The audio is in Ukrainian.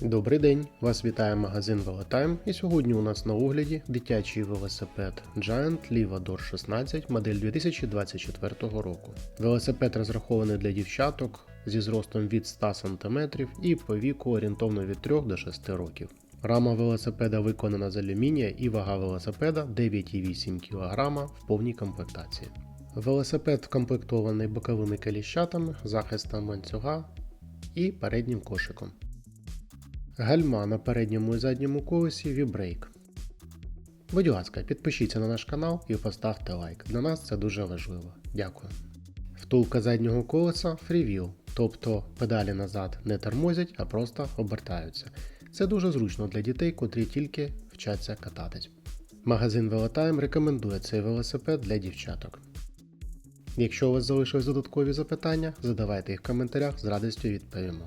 Добрий день! Вас вітає магазин Велотайм і сьогодні у нас на огляді дитячий велосипед Giant Livador 16 модель 2024 року. Велосипед розрахований для дівчаток зі зростом від 100 см і по віку орієнтовно від 3 до 6 років. Рама велосипеда виконана з алюмінія і вага велосипеда 9,8 кг в повній комплектації. Велосипед вкомплектований боковими коліщатами, захистом ланцюга і переднім кошиком. Гальма на передньому і задньому колесі вібрейк. Будь ласка, підпишіться на наш канал і поставте лайк. Для нас це дуже важливо. Дякую. Втулка заднього колеса фрівіл, тобто педалі назад не тормозять, а просто обертаються. Це дуже зручно для дітей, котрі тільки вчаться кататись. Магазин Велотайм рекомендує цей велосипед для дівчаток. Якщо у вас залишились додаткові запитання, задавайте їх в коментарях, з радістю відповімо.